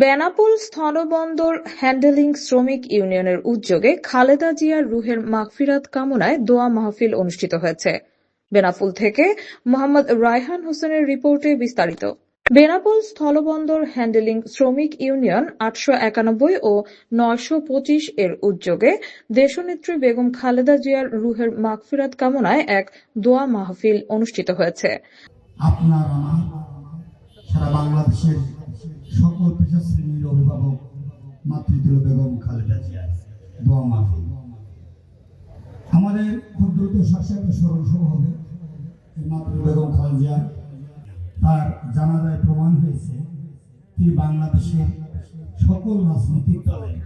বেনাপোল স্থলবন্দর হ্যান্ডেলিং শ্রমিক ইউনিয়নের উদ্যোগে খালেদা জিয়ার রুহের মাগফিরাত কামনায় দোয়া মাহফিল অনুষ্ঠিত হয়েছে। বেনাপোল থেকে মোহাম্মদ রায়হান হোসেনের রিপোর্টে বিস্তারিত। বেনাপোল স্থলবন্দর হ্যান্ডেলিং শ্রমিক ইউনিয়ন আটশো একানব্বই ও নয়শো পঁচিশ এর উদ্যোগে দেশনেত্রী বেগম খালেদা জিয়ার রুহের মাগফিরাত কামনায় এক দোয়া মাহফিল অনুষ্ঠিত হয়েছে। সারা বাংলাদেশের শ্রেণির অভিভাবক মাতৃদুল বেগম খালেদা জিয়া দোয়া মাহফিল। আমাদের খুব দ্রুত শাসক স্মরণ শুরু হবে। মাতৃ বেগম খালেদা তার জানাজায় প্রমাণ হয়েছে তিনি বাংলাদেশের সকল রাজনৈতিক দলের,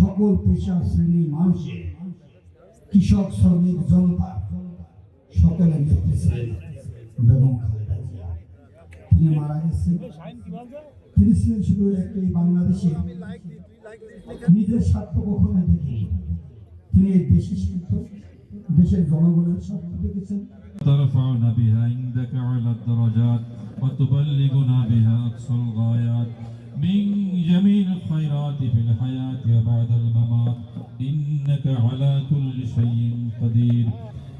সকল পেশা শ্রেণির মানুষের কৃষক, শ্রমিক, জনতা সকলের নেত্রী ছিলেন বেগম খালেদা জিয়া। তিনি মারা গেছেন। তিনি ছিলেন শুধু একটি বাংলাদেশে নিজের স্বার্থ কখনো দেখেনি তিনি এই দেশের স্বার্থ দেশের জনগণের স্বার্থ দেখেছেন ترفعنا بها عندك على الدرجات وتبلغنا بها أقصى الغايات من جميع الخيرات في الحياة وبعد الممات إنك على كل شيء قدير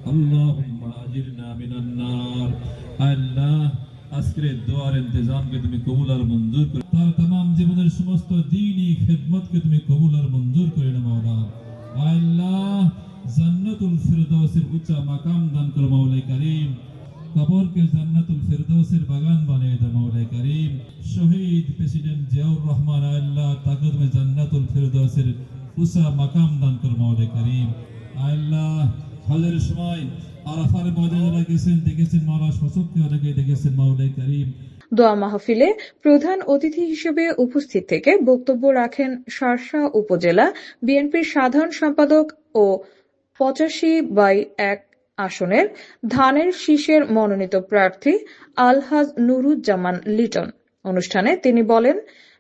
اللهم أجرنا من النار الله আজকের দোয়ার ইন্তজামকে তুমি কবুল আর মঞ্জুর করে তার তাম জীবনের সমস্ত দিনই খেদমতকে তুমি কবুল আর মঞ্জুর করে না মাওলা আল্লাহ, জান্নাতুল ফিরদাউসের উচ্চা মাকাম দান করো মাওলাই করিম। কবরকে জান্নাতুল ফিরদাউসের বাগান বানিয়ে দাও মাওলাই করিম। শহীদ প্রেসিডেন্ট জিয়াউর রহমান আল্লাহ, তাকে তুমি জান্নাতুল ফিরদাউসের উচ্চা মাকাম দান করো মাওলাই করিম। আল্লাহ হজের সময় আরাফার ময়দানে গেছেন, দেখেছেন মাওলা শশককে অনেকে, দেখেছেন মাওলাই করিম। দোয়া মাহফিলে প্রধান অতিথি হিসেবে উপস্থিত থেকে বক্তব্য রাখেন শার্শা উপজেলা বিএনপির সাধারণ সম্পাদক ও পঁচাশি বাই এক আসনের ধানের শীষের মনোনীত প্রার্থী আলহাজ নুরুজ্জামান লিটন। অনুষ্ঠানে তিনি বলেন,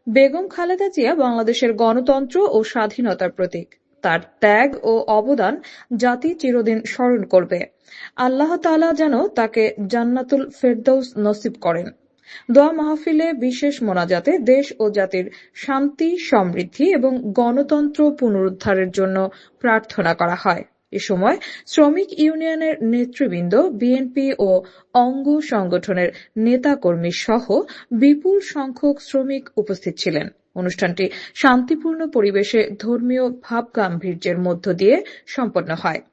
বেগম খালেদা জিয়া বাংলাদেশের গণতন্ত্র ও স্বাধীনতার প্রতীক। তার ত্যাগ ও অবদান জাতি চিরদিন স্মরণ করবে। আল্লাহ তাআলা যেন তাকে জান্নাতুল ফেরদৌস নসিব করেন। দোয়া মাহফিলে বিশেষ মোনাজাতে দেশ ও জাতির শান্তি, সমৃদ্ধি এবং গণতন্ত্র পুনরুদ্ধারের জন্য প্রার্থনা করা হয়। এ সময় শ্রমিক ইউনিয়নের নেতৃবৃন্দ, বিএনপি ও অঙ্গ সংগঠনের নেতাকর্মী সহ বিপুল সংখ্যক শ্রমিক উপস্থিত ছিলেন। অনুষ্ঠানটি শান্তিপূর্ণ পরিবেশে ধর্মীয় ভাবগাম্ভীর্যের মধ্য দিয়ে সম্পন্ন হয়।